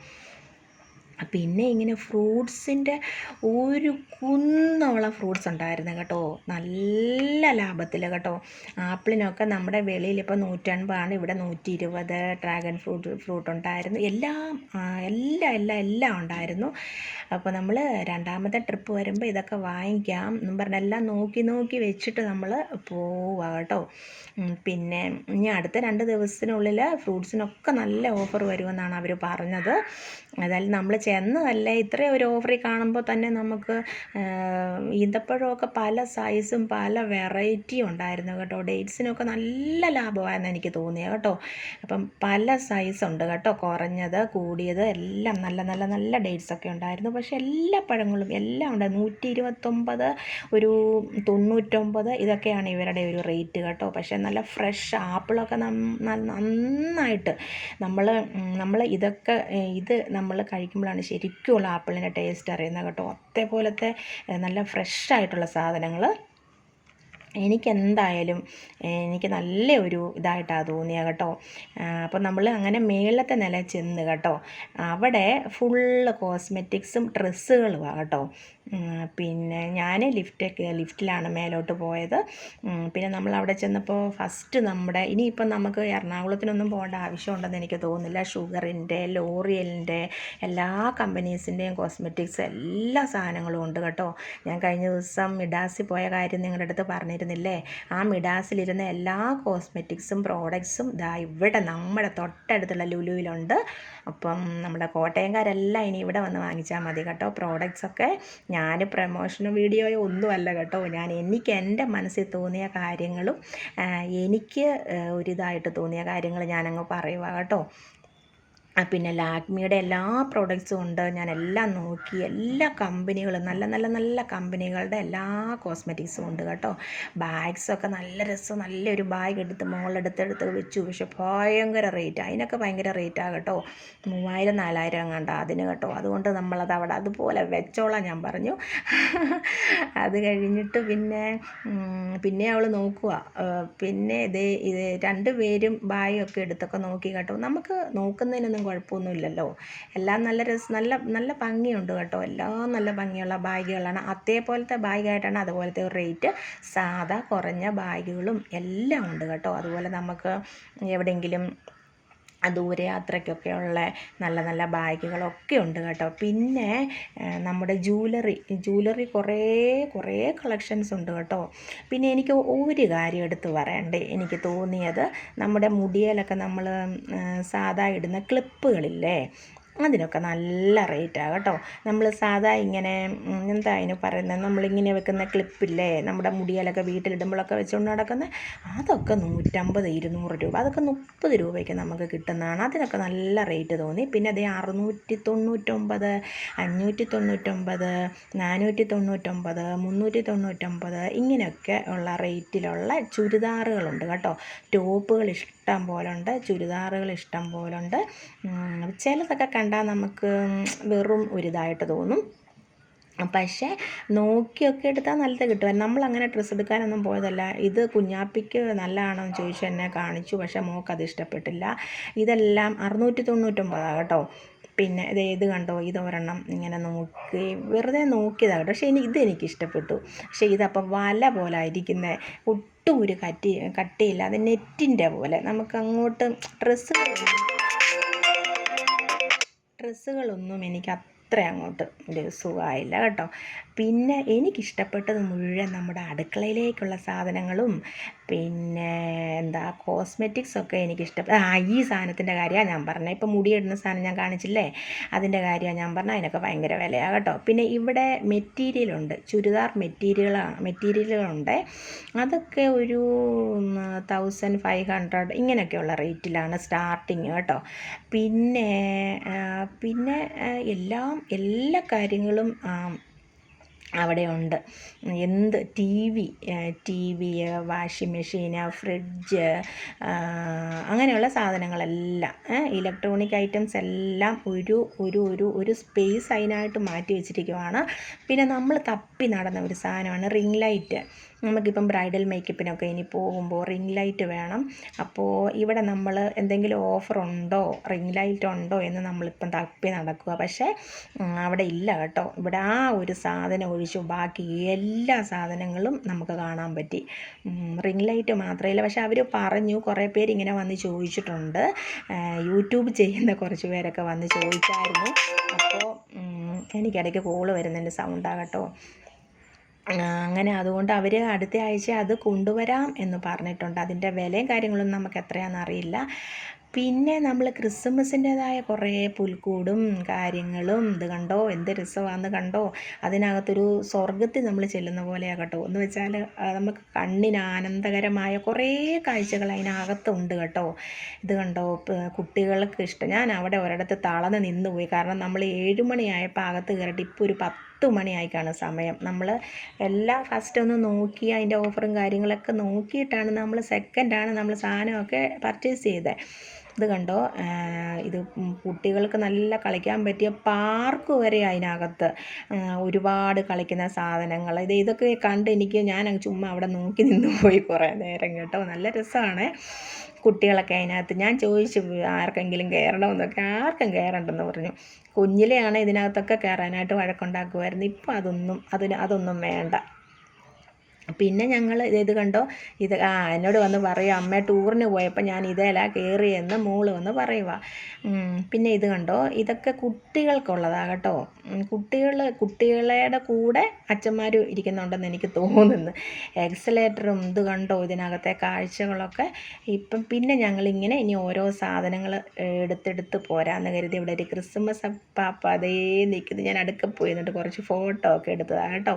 പിന്നെ ഇങ്ങനെ ഫ്രൂട്ട്സിന്റെ ഒരു കുന്നോളം ഫ്രൂട്ട്സ് ഉണ്ടായിരുന്നു കേട്ടോ. നല്ല ലാഭത്തിൽ കേട്ടോ. ആപ്പിളിനൊക്കെ നമ്മുടെ വെളിയിൽ ഇപ്പോൾ നൂറ്റൻപതാണ് ഇവിടെ നൂറ്റി ഇരുപത് ഡ്രാഗൺ ഫ്രൂട്ട് ഫ്രൂട്ട് ഉണ്ടായിരുന്നു. എല്ലാം എല്ലാം എല്ലാം എല്ലാം ഉണ്ടായിരുന്നു. അപ്പോൾ നമ്മൾ രണ്ടാമത്തെ ട്രിപ്പ് വരുമ്പോൾ ഇതൊക്കെ വാങ്ങിക്കാം എന്നും പറഞ്ഞ് എല്ലാം നോക്കി നോക്കി വെച്ചിട്ട് നമ്മൾ പോവുക കേട്ടോ. പിന്നെ ഇനി അടുത്ത രണ്ട് ദിവസത്തിനുള്ളിൽ ഫ്രൂട്ട്സിനൊക്കെ നല്ല ഓഫർ വരുമെന്നാണ് അവർ പറഞ്ഞത്. അതായത് നമ്മൾ ചെന്നതല്ലേ. ഇത്രയും ഒരു ഓഫറിൽ കാണുമ്പോൾ തന്നെ നമുക്ക് ഈന്തപ്പഴമൊക്കെ പല സൈസും പല വെറൈറ്റിയും ഉണ്ടായിരുന്നു കേട്ടോ. ഡേറ്റ്സിനൊക്കെ നല്ല ലാഭമായിരുന്നു എനിക്ക് തോന്നിയത് കേട്ടോ. അപ്പം പല സൈസ് ഉണ്ട് കേട്ടോ. കുറഞ്ഞത് കൂടിയത് എല്ലാം നല്ല നല്ല നല്ല ഡേറ്റ്സ് ഒക്കെ ഉണ്ടായിരുന്നു. പക്ഷേ എല്ലാ പഴങ്ങളും എല്ലാം ഉണ്ട്. നൂറ്റി ഇരുപത്തൊമ്പത് ഒരു തൊണ്ണൂറ്റൊമ്പത് ഇതൊക്കെയാണ് ഇവരുടെ ഒരു റേറ്റ് കേട്ടോ. പക്ഷേ നല്ല ഫ്രഷ് ആപ്പിളൊക്കെ നന്നായിട്ട് നമ്മൾ നമ്മൾ ഇതൊക്കെ ഇത് നമ്മൾ കഴിക്കുമ്പോഴാണ് ശരിക്കുമുള്ള ആപ്പിളിന്റെ ടേസ്റ്റ് അറിയുന്നത് കേട്ടോ. അതേപോലത്തെ നല്ല ഫ്രഷ് ആയിട്ടുള്ള സാധനങ്ങൾ എനിക്കെന്തായാലും എനിക്ക് നല്ല ഒരു ഇതായിട്ടാണ് തോന്നിയത് കേട്ടോ. അപ്പോൾ നമ്മൾ അങ്ങനെ മേളത്തെ നില ചെന്ന് കേട്ടോ. അവിടെ ഫുള്ള് കോസ്മെറ്റിക്സും ഡ്രസ്സുകളുമാണ് കേട്ടോ. പിന്നെ ഞാൻ ലിഫ്റ്റൊക്കെ ലിഫ്റ്റിലാണ് മേലോട്ട് പോയത്. പിന്നെ നമ്മൾ അവിടെ ചെന്നപ്പോൾ ഫസ്റ്റ് നമ്മുടെ ഇനിയിപ്പം നമുക്ക് എറണാകുളത്തിനൊന്നും പോകേണ്ട ആവശ്യമുണ്ടെന്ന് എനിക്ക് തോന്നുന്നില്ല. ഷുഗറിന്റെ ലോറിയലിന്റെ എല്ലാ കമ്പനീസിന്റെയും കോസ്മെറ്റിക്സ് എല്ലാ സാധനങ്ങളും ഉണ്ട് കേട്ടോ. ഞാൻ കഴിഞ്ഞ ദിവസം മിഡാസിൽ പോയ കാര്യം നിങ്ങളുടെ അടുത്ത് പറഞ്ഞിരുന്നില്ലേ? ആ മിഡാസിലിരുന്ന എല്ലാ കോസ്മെറ്റിക്സും പ്രോഡക്ട്സും ദാ ഇവിടെ നമ്മുടെ തൊട്ടടുത്തുള്ള ലുലുവിലുണ്ട്. അപ്പം നമ്മുടെ കോട്ടയംകാരെല്ലാം ഇനി ഇവിടെ വന്ന് വാങ്ങിച്ചാൽ മതി കേട്ടോ. പ്രോഡക്ട്സ് ഒക്കെ ഞാൻ പ്രമോഷനും വീഡിയോയോ ഒന്നുമല്ല കേട്ടോ. ഞാൻ എനിക്ക് എന്റെ മനസ്സിൽ തോന്നിയ കാര്യങ്ങളും എനിക്ക് ഒരിതായിട്ട് തോന്നിയ കാര്യങ്ങൾ ഞാനങ്ങ് പറയുക കേട്ടോ. പിന്നെ ലാക്മിയുടെ എല്ലാ പ്രോഡക്റ്റ്സും ഉണ്ട്. ഞാൻ എല്ലാം നോക്കി എല്ലാ കമ്പനികളും നല്ല നല്ല നല്ല കമ്പനികളുടെ എല്ലാ കോസ്മെറ്റിക്സും ഉണ്ട് കേട്ടോ. ബാഗ്സൊക്കെ നല്ല രസം നല്ലൊരു ബാഗ് എടുത്ത് മോളെടുത്ത് എടുത്ത് വെച്ചു. പക്ഷെ ഭയങ്കര റേറ്റ് അതിനൊക്കെ ഭയങ്കര റേറ്റാണ് കേട്ടോ. മൂവായിരം നാലായിരം കണ്ട അതിന് കേട്ടോ. അതുകൊണ്ട് നമ്മളത് അവിടെ അതുപോലെ വെച്ചോളാം ഞാൻ പറഞ്ഞു. അത് കഴിഞ്ഞിട്ട് പിന്നെ പിന്നെ അവൾ നോക്കുക പിന്നെ ഇതേ ഇത് രണ്ടുപേരും ബാഗൊക്കെ എടുത്തൊക്കെ നോക്കി കേട്ടോ. നമുക്ക് നോക്കുന്നതിനൊന്നും കുഴപ്പമൊന്നുമില്ലല്ലോ. എല്ലാം നല്ല രസം നല്ല നല്ല ഭംഗിയുണ്ട് കേട്ടോ. എല്ലാം നല്ല ഭംഗിയുള്ള ബാഗുകളാണ്. അതേപോലത്തെ ബാഗായിട്ടാണ് അതുപോലത്തെ റേറ്റ്. സാധാ കുറഞ്ഞ ബാഗുകളും എല്ലാം ഉണ്ട് കേട്ടോ. അതുപോലെ നമുക്ക് എവിടെയെങ്കിലും ദൂര യാത്രയ്ക്കൊക്കെയുള്ള നല്ല നല്ല ബാഗുകളൊക്കെ ഉണ്ട് കേട്ടോ. പിന്നെ നമ്മുടെ ജൂവലറി ജൂവലറി കുറേ കുറേ കളക്ഷൻസ് ഉണ്ട് കേട്ടോ. പിന്നെ എനിക്ക് ഒരു കാര്യം എടുത്ത് പറയണ്ടേ. എനിക്ക് തോന്നിയത് നമ്മുടെ മുടിയിലൊക്കെ നമ്മൾ സാധാ ഇടുന്ന ക്ലിപ്പുകളില്ലേ അതിനൊക്കെ നല്ല റേറ്റാണ് കേട്ടോ. നമ്മൾ സാധാ ഇങ്ങനെ എന്താ അതിന് പറയുന്നത്? നമ്മളിങ്ങനെ വെക്കുന്ന ക്ലിപ്പില്ലേ നമ്മുടെ മുടിയിലൊക്കെ വീട്ടിലിടുമ്പോഴൊക്കെ വെച്ചുകൊണ്ട് നടക്കുന്ന അതൊക്കെ നൂറ്റമ്പത് ഇരുന്നൂറ് രൂപ. അതൊക്കെ മുപ്പത് രൂപയ്ക്ക് നമുക്ക് കിട്ടുന്നതാണ്. അതിനൊക്കെ നല്ല റേറ്റ് തോന്നി. പിന്നെ അതേ അറുന്നൂറ്റി തൊണ്ണൂറ്റൊമ്പത് അഞ്ഞൂറ്റി തൊണ്ണൂറ്റൊമ്പത് നാനൂറ്റി തൊണ്ണൂറ്റൊമ്പത് മുന്നൂറ്റി തൊണ്ണൂറ്റൊമ്പത് ഇങ്ങനെയൊക്കെ ഉള്ള റേറ്റിലുള്ള ചുരിദാറുകളുണ്ട് കേട്ടോ. ടോപ്പുകൾ ഇഷ്ടം പോലുണ്ട് ചുരിദാറുകൾ ഇഷ്ടം പോലുണ്ട്. ചിലതൊക്കെ കണ്ടാൽ നമുക്ക് വെറും ഒരിതായിട്ട് തോന്നും. പക്ഷേ നോക്കിയൊക്കെ എടുത്താൽ നല്ലത് കിട്ടും. നമ്മളങ്ങനെ ഡ്രസ്സ് എടുക്കാനൊന്നും പോയതല്ല. ഇത് കുഞ്ഞാപ്പിക്ക് നല്ലതാണോ എന്ന് ചോദിച്ചു എന്നെ കാണിച്ചു. പക്ഷേ മോൾക്ക് അത് ഇഷ്ടപ്പെട്ടില്ല. ഇതെല്ലാം അറുന്നൂറ്റി തൊണ്ണൂറ്റൊമ്പതാണ് കേട്ടോ. പിന്നെ ഇത് ഏത് കണ്ടോ? ഇത് ഒരെണ്ണം ഇങ്ങനെ നോക്കി വെറുതെ നോക്കിയതാണ് കേട്ടോ. പക്ഷേ ഇനി ഇത് എനിക്ക് ഇഷ്ടപ്പെട്ടു പക്ഷേ ഇതപ്പോൾ വല പോലെ ഇരിക്കുന്നത് ഒട്ടും ഒരു കട്ടി കട്ടിയില്ല. അത് നെറ്റിന്റെ പോലെ. നമുക്ക് അങ്ങോട്ട് ഡ്രസ്സുകൾ ഡ്രസ്സുകളൊന്നും എനിക്ക് അത്ര അങ്ങോട്ട് ഒരു സുഖമായില്ല കേട്ടോ. പിന്നെ എനിക്കിഷ്ടപ്പെട്ടത് മുഴുവൻ നമ്മുടെ അടുക്കളയിലേക്കുള്ള സാധനങ്ങളും പിന്നെ എന്താ കോസ്മെറ്റിക്സ് ഒക്കെ എനിക്കിഷ്ടപ്പെട്ട ആ ഈ സാധനത്തിന്റെ കാര്യമാണ് ഞാൻ പറഞ്ഞത് ഇപ്പം മുടിയിടുന്ന സാധനം ഞാൻ കാണിച്ചില്ലേ? അതിന്റെ കാര്യമാണ് ഞാൻ പറഞ്ഞത് അതിനൊക്കെ ഭയങ്കര വിലയാണ് കേട്ടോ. പിന്നെ ഇവിടെ മെറ്റീരിയലുണ്ട് ചുരിദാർ മെറ്റീരിയലാണ് മെറ്റീരിയലുകളുണ്ട് അതൊക്കെ ഒരു തൗസൻഡ് ഫൈവ് ഹൺഡ്രഡ് ഇങ്ങനെയൊക്കെയുള്ള റേറ്റിലാണ് സ്റ്റാർട്ടിങ് കേട്ടോ. പിന്നെ പിന്നെ എല്ലാം എല്ലാ കാര്യങ്ങളും ആ, അവിടെ ഉണ്ട് എന്ത് T V T V washing machine fridge അങ്ങനെയുള്ള സാധനങ്ങളെല്ലാം ഇലക്ട്രോണിക് ഐറ്റംസ് എല്ലാം ഒരു ഒരു ഒരു ഒരു സ്പേസ് അതിനായിട്ട് മാറ്റി വെച്ചിരിക്കുവാണ്. പിന്നെ നമ്മൾ തപ്പി നടന്ന ഒരു സാധനമാണ് റിംഗ് ലൈറ്റ്. നമുക്കിപ്പം ബ്രൈഡൽ മേക്കപ്പിനൊക്കെ ഇനി പോകുമ്പോൾ റിംഗ് ലൈറ്റ് വേണം. അപ്പോൾ ഇവിടെ നമ്മൾ എന്തെങ്കിലും ഓഫർ ഉണ്ടോ? റിംഗ് ലൈറ്റ് ഉണ്ടോ എന്ന് നമ്മളിപ്പം തപ്പി നടക്കുക. പക്ഷേ അവിടെ ഇല്ല കേട്ടോ. ഇവിടെ ആ ഒരു സാധനം ഒഴിച്ചു. ബാക്കി എല്ലാ സാധനങ്ങളും നമുക്ക് കാണാൻ പറ്റി. റിംഗ് ലൈറ്റ് മാത്രമേ മാത്രമല്ല പക്ഷേ അവർ പറഞ്ഞു കുറേ പേര് ഇങ്ങനെ വന്ന് ചോദിച്ചിട്ടുണ്ട്. യൂട്യൂബ് ചെയ്യുന്ന കുറച്ച് പേരൊക്കെ വന്ന് ചോദിച്ചായിരുന്നു. അപ്പോൾ എനിക്കിടയ്ക്ക് കോൾ വരുന്നുണ്ട്. സൗണ്ടാകട്ടോ അങ്ങനെ അതുകൊണ്ട് അവർ അടുത്ത ആഴ്ച അത് കൊണ്ടുവരാം എന്ന് പറഞ്ഞിട്ടുണ്ട്. അതിന്റെ വിലയും കാര്യങ്ങളും നമുക്ക് എത്രയാണെന്ന് അറിയില്ല. പിന്നെ നമ്മൾ ക്രിസ്മസിന്റേതായ കുറേ പുൽക്കൂടും കാര്യങ്ങളും ഇത് കണ്ടോ? എന്ത് രസമാണെന്ന് കണ്ടോ? അതിനകത്തൊരു സ്വർഗത്തിൽ നമ്മൾ ചെല്ലുന്ന പോലെയാണ് കേട്ടോ. എന്ന് വെച്ചാൽ നമുക്ക് കണ്ണിന് ആനന്ദകരമായ കുറേ കാഴ്ചകൾ അതിനകത്തുണ്ട് കേട്ടോ. ഇത് കണ്ടോ? കുട്ടികൾക്ക് ഇഷ്ടം. ഞാൻ അവിടെ ഒരിടത്ത് തളർന്ന് നിന്നുപോയി. കാരണം നമ്മൾ ഏഴ് മണിയായപ്പോൾ അകത്ത് കയറിയിട്ട് ഇപ്പോൾ ഒരു പത്ത് മണിയായി കാണും സമയം. നമ്മൾ എല്ലാ ഫസ്റ്റ് ഒന്ന് നോക്കി അതിന്റെ ഓഫറും കാര്യങ്ങളൊക്കെ നോക്കിയിട്ടാണ് നമ്മൾ സെക്കൻഡാണ് നമ്മൾ സാധനമൊക്കെ പർച്ചേസ് ചെയ്തത് ഇത് കണ്ടോ? ഇത് കുട്ടികൾക്ക് നല്ല കളിക്കാൻ പറ്റിയ പാർക്ക് വരെ അതിനകത്ത് ഒരുപാട് കളിക്കുന്ന സാധനങ്ങൾ. ഇത് ഇതൊക്കെ കണ്ട് എനിക്ക് ഞാൻ ചുമ്മാ അവിടെ നോക്കി നിന്ന് പോയി കുറേ നേരം കേട്ടോ. നല്ല രസമാണ് കുട്ടികളൊക്കെ അതിനകത്ത്. ഞാൻ ചോദിച്ചു ആർക്കെങ്കിലും കയറണമെന്നൊക്കെ ആർക്കും കയറണ്ടെന്ന് പറഞ്ഞു. കുഞ്ഞിലെയാണ് ഇതിനകത്തൊക്കെ കയറാനായിട്ട് വഴക്കുണ്ടാക്കുമായിരുന്നു. ഇപ്പം അതൊന്നും അതിന് അതൊന്നും വേണ്ട. പിന്നെ ഞങ്ങൾ ഇത് കണ്ടോ? ഇത് ആ എന്നോട് വന്ന് പറയും അമ്മ ടൂറിന് പോയപ്പോൾ ഞാൻ ഇതേല കയറിയെന്ന് മോൾ വന്ന് പറയുക പിന്നെ ഇത് കണ്ടോ? ഇതൊക്കെ കുട്ടികൾക്കുള്ളതാണ് കേട്ടോ. കുട്ടികൾ കുട്ടികളുടെ കൂടെ അച്ഛന്മാർ ഇരിക്കുന്നുണ്ടെന്ന് എനിക്ക് തോന്നുന്നു. എക്സലേറ്ററും ഇത് കണ്ടോ? ഇതിനകത്തെ കാഴ്ചകളൊക്കെ. ഇപ്പം പിന്നെ ഞങ്ങളിങ്ങനെ ഇനി ഓരോ സാധനങ്ങൾ എടുത്തെടുത്ത് പോരാന്ന് കരുതി ഇവിടെ ഒരു ക്രിസ്മസ് പാപ്പ അതേ നിൽക്കുന്നു ഞാൻ അടുക്ക പോയി എന്നിട്ട് കുറച്ച് ഫോട്ടോ ഒക്കെ എടുത്തതാണ് കേട്ടോ.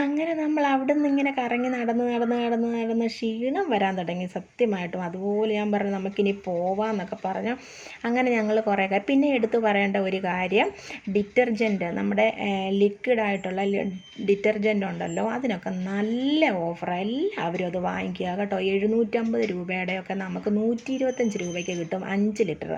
അങ്ങനെ നമ്മൾ അവിടെ നിന്ന് ഇങ്ങനെ കറങ്ങി നടന്ന് നടന്ന് നടന്ന് നടന്ന് ക്ഷീണം വരാൻ തുടങ്ങി. സത്യമായിട്ടും അതുപോലെ ഞാൻ പറഞ്ഞു നമുക്കിനി പോവാമെന്നൊക്കെ പറഞ്ഞു. അങ്ങനെ ഞങ്ങൾ കുറേ കാര്യം പിന്നെ എടുത്തു പറയേണ്ട ഒരു കാര്യം ഡിറ്റർജന്റ് നമ്മുടെ ലിക്വിഡായിട്ടുള്ള ഡിറ്റർജന്റ് ഉണ്ടല്ലോ അതിനൊക്കെ നല്ല ഓഫറാണ് എല്ലാവരും അത് വാങ്ങിക്കുക കേട്ടോ. എഴുന്നൂറ്റമ്പത് രൂപയുടെയൊക്കെ നമുക്ക് നൂറ്റി ഇരുപത്തഞ്ച് രൂപയ്ക്ക് കിട്ടും അഞ്ച് ലിറ്റർ.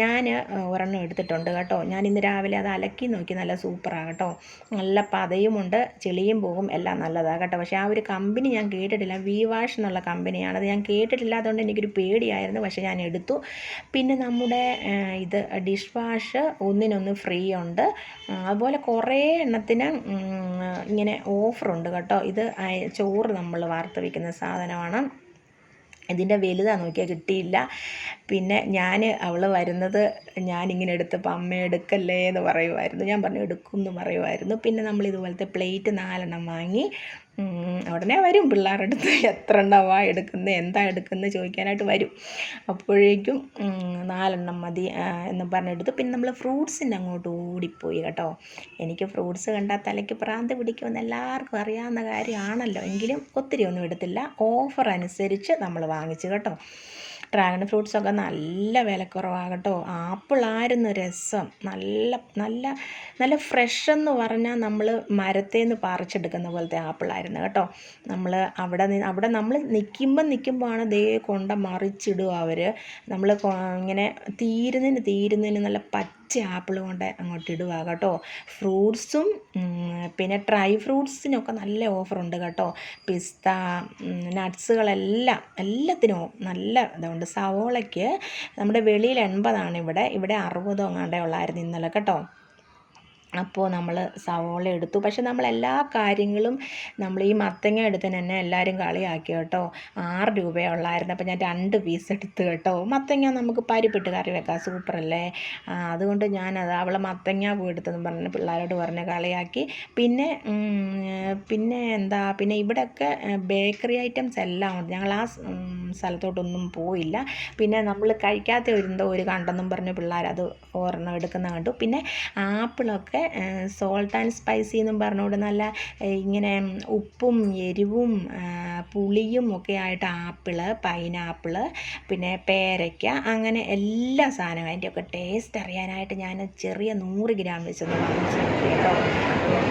ഞാൻ ഒരെണ്ണം എടുത്തിട്ടുണ്ട് കേട്ടോ. ഞാൻ ഇന്ന് രാവിലെ അത് അലക്കി നോക്കി നല്ല സൂപ്പറാണ് കേട്ടോ. നല്ല പതയുമുണ്ട് ചെളിയും പോകും എല്ലാം നല്ലതാണ് കേട്ടോ പക്ഷേ ആ ഒരു കമ്പനി ഞാൻ കേട്ടിട്ടില്ല. വി വാഷ് എന്നുള്ള കമ്പനിയാണ്. അത് ഞാൻ കേട്ടിട്ടില്ല അതുകൊണ്ട് എനിക്കൊരു പേടിയായിരുന്നു. പക്ഷേ ഞാൻ എടുത്തു. പിന്നെ നമ്മുടെ ഇത് ഡിഷ് വാഷ് ഒന്നിനൊന്ന് ഫ്രീ ഉണ്ട് അതുപോലെ കുറേ എണ്ണത്തിന് ഇങ്ങനെ ഓഫറുണ്ട് കേട്ടോ. ഇത് ചോറ് നമ്മൾ വാർത്ത് വയ്ക്കുന്ന സാധനമാണ്. ഇതിന്റെ വലുതാണ് നോക്കിയാൽ കിട്ടിയില്ല. പിന്നെ ഞാൻ അവൾ വരുന്നത് ഇങ്ങനെ എടുത്തപ്പോൾ അമ്മ എടുക്കല്ലേ എന്ന് പറയുമായിരുന്നു ഞാൻ പറഞ്ഞു എടുക്കും എന്ന് പറയുമായിരുന്നു പിന്നെ നമ്മൾ ഇതുപോലത്തെ പ്ലേറ്റ് നാലെണ്ണം വാങ്ങി ഉടനെ വരും. പിള്ളേരുടെ അടുത്ത് എത്ര എണ്ണമാ എടുക്കുന്നത് എന്താ എടുക്കുന്നത് ചോദിക്കാനായിട്ട് വരും. അപ്പോഴേക്കും നാലെണ്ണം മതി എന്ന് പറഞ്ഞെടുത്ത്. പിന്നെ നമ്മൾ ഫ്രൂട്ട്സിന്റെ അങ്ങോട്ട് ഓടിപ്പോയി കേട്ടോ. എനിക്ക് ഫ്രൂട്ട്സ് കണ്ടാൽ തലയ്ക്ക് പ്രാന്ത് പിടിക്കുമെന്ന് എല്ലാവർക്കും അറിയാവുന്ന കാര്യമാണല്ലോ. എങ്കിലും ഒത്തിരി ഒന്നും എടുത്തില്ല. ഓഫർ അനുസരിച്ച് നമ്മൾ വാങ്ങിച്ചു കേട്ടോ. ഡ്രാഗൺ ഫ്രൂട്ട്സൊക്കെ നല്ല വിലക്കുറവാണ് കേട്ടോ ആപ്പിളായിരുന്നു രസം. നല്ല നല്ല നല്ല ഫ്രഷ് എന്ന് പറഞ്ഞാൽ നമ്മൾ മരത്തിൽ നിന്ന് പറിച്ചെടുക്കുന്ന പോലത്തെ ആപ്പിളായിരുന്നു കേട്ടോ. നമ്മൾ അവിടെ നിന്ന് അവിടെ നമ്മൾ നിൽക്കുമ്പം നിൽക്കുമ്പോഴാണ് ദേ കൊണ്ട മറിച്ചിടുക അവർ നമ്മൾ ഇങ്ങനെ തീരുന്നതിന് തീരുന്നതിന് നല്ല പച്ച ആപ്പിൾ കൊണ്ട് അങ്ങോട്ട് ഇടുക കേട്ടോ. ഫ്രൂട്ട്സും പിന്നെ ഡ്രൈ ഫ്രൂട്ട്സിനൊക്കെ നല്ല ഓഫറുണ്ട് കേട്ടോ. പിസ്ത നട്ട്സുകളെല്ലാം എല്ലാത്തിനും നല്ല ഇതുണ്ട്. സവോളയ്ക്ക് നമ്മുടെ വെളിയിൽ എൺപതാണ് ഇവിടെ. ഇവിടെ അറുപതോ അങ്ങാണ്ടേ ഉള്ളായിരുന്നു ഇന്നലെ കേട്ടോ. അപ്പോൾ നമ്മൾ സവോള എടുത്തു. പക്ഷെ നമ്മൾ എല്ലാ കാര്യങ്ങളും നമ്മൾ ഈ മത്തങ്ങ എടുത്തതിന് തന്നെ എല്ലാവരും കളിയാക്കി കേട്ടോ. ആറ് രൂപയുള്ളായിരുന്നു അപ്പോൾ ഞാൻ രണ്ട് പീസ് എടുത്തു കേട്ടോ. മത്തങ്ങ നമുക്ക് പരിപ്പിട്ട് കറി വെക്കാം. സൂപ്പറല്ലേ? അതുകൊണ്ട് ഞാനത് അവളെ മത്തങ്ങ പോയി എടുത്തെന്ന് പറഞ്ഞ് പിള്ളേരോട് പറഞ്ഞ് കളിയാക്കി. പിന്നെ പിന്നെ എന്താ പിന്നെ ഇവിടെയൊക്കെ ബേക്കറി ഐറ്റംസ് എല്ലാം ഉണ്ട്. ഞങ്ങൾ ആ സ്ഥലത്തോട്ടൊന്നും പോയില്ല. പിന്നെ നമ്മൾ കഴിക്കാത്ത ഒരു എന്തോ ഒരു കണ്ടെന്നും പറഞ്ഞ് പിള്ളേർ അത് ഒരെണ്ണം എടുക്കുന്ന കണ്ടു. പിന്നെ ആപ്പിളൊക്കെ സോൾട്ട് ആൻഡ് സ്പൈസി എന്നും പറഞ്ഞുകൊണ്ട് നല്ല ഇങ്ങനെ ഉപ്പും എരിവും പുളിയും ഒക്കെ ആയിട്ട് ആപ്പിൾ പൈനാപ്പിൾ പിന്നെ പേരയ്ക്ക അങ്ങനെ എല്ലാ സാധനവും അതിന്റെയൊക്കെ ടേസ്റ്റ് അറിയാനായിട്ട് ഞാൻ ചെറിയ നൂറ് ഗ്രാം വെച്ചൊന്ന് വാങ്ങിച്ചു കേട്ടോ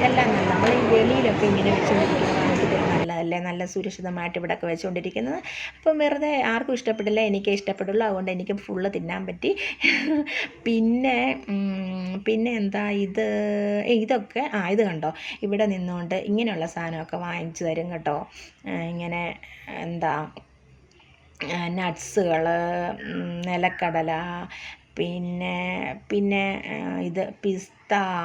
എല്ലാം നമ്മൾ ഈ വെളിയിലൊക്കെ ഇങ്ങനെ വാങ്ങിക്കുന്നത് നല്ലതല്ലേ നല്ല സുരക്ഷിതമായിട്ട് ഇവിടെയൊക്കെ വെച്ചുകൊണ്ടിരിക്കുന്നത് അപ്പം വെറുതെ ആർക്കും ഇഷ്ടപ്പെടില്ല എനിക്കേ ഇഷ്ടപ്പെടുള്ളൂ. അതുകൊണ്ട് എനിക്ക് ഫുള്ള് തിന്നാൻ പറ്റി. പിന്നെ പിന്നെ എന്താ ഇത്? ഇതൊക്കെ ആ ഇത് കണ്ടോ? ഇവിടെ നിന്നുകൊണ്ട് ഇങ്ങനെയുള്ള സാധനമൊക്കെ വാങ്ങിച്ചു തരും കേട്ടോ. ഇങ്ങനെ എന്താ നട്ട്സുകൾ നിലക്കടല പിന്നെ പിന്നെ ഇത് പിസ്ത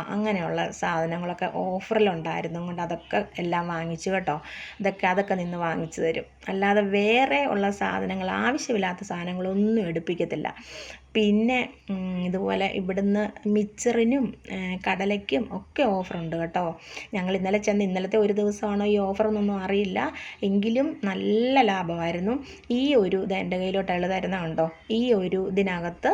അങ്ങനെയുള്ള സാധനങ്ങളൊക്കെ ഓഫറിലുണ്ടായിരുന്നു. അതുകൊണ്ട് അതൊക്കെ എല്ലാം വാങ്ങിച്ചു കേട്ടോ. ഇതൊക്കെ അതൊക്കെ നിന്ന് വാങ്ങിച്ചു തരും. അല്ലാതെ വേറെ ഉള്ള സാധനങ്ങൾ ആവശ്യമില്ലാത്ത സാധനങ്ങളൊന്നും എടുപ്പിക്കത്തില്ല. പിന്നെ ഇതുപോലെ ഇവിടുന്ന് മിച്ചറിനും കടലയ്ക്കും ഒക്കെ ഓഫറുണ്ട് കേട്ടോ. ഞങ്ങൾ ഇന്നലെ ചെന്ന് ഇന്നലത്തെ ഒരു ദിവസമാണോ ഈ ഓഫർ ഓഫറെന്നൊന്നും അറിയില്ല. എങ്കിലും നല്ല ലാഭമായിരുന്നു. ഈ ഒരു ഇത് എന്റെ കയ്യിലോട്ട് അയാൾ ഈ ഒരു ഇതിനകത്ത്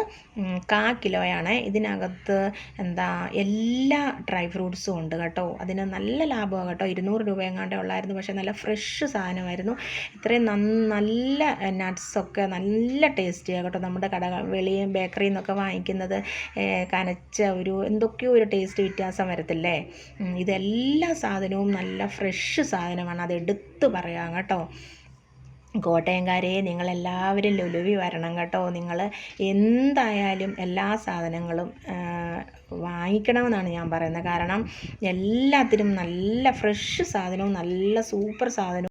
കാ കിലോയാണ്. ഇതിനകത്ത് എന്താ എല്ലാ ഡ്രൈ ഫ്രൂട്ട്സും ഉണ്ട് കേട്ടോ. അതിന് നല്ല ലാഭമാണ് കേട്ടോ. ഇരുന്നൂറ് രൂപ എങ്ങാണ്ടേ ഉള്ളായിരുന്നു. പക്ഷേ നല്ല ഫ്രഷ് സാധനമായിരുന്നു. ഇത്രയും നല്ല നട്ട്സൊക്കെ നല്ല ടേസ്റ്റിയാണ് കേട്ടോ. നമ്മുടെ കട വെളിയിൽ ബേക്കറിയിൽ നിന്നൊക്കെ വാങ്ങിക്കുന്നത് കനച്ച ഒരു എന്തൊക്കെയോ ഒരു ടേസ്റ്റ് വ്യത്യാസം വരത്തില്ലേ? ഇതെല്ലാ സാധനവും നല്ല ഫ്രഷ് സാധനമാണ്. അത് എടുത്ത് പറയാം കേട്ടോ. കോട്ടയംകാരെ നിങ്ങളെല്ലാവരും ലുലുവി വരണം കേട്ടോ. നിങ്ങൾ എന്തായാലും എല്ലാ സാധനങ്ങളും വാങ്ങിക്കണമെന്നാണ് ഞാൻ പറയുന്നത്. കാരണം എല്ലാത്തിനും നല്ല ഫ്രഷ് സാധനവും നല്ല സൂപ്പർ സാധനവും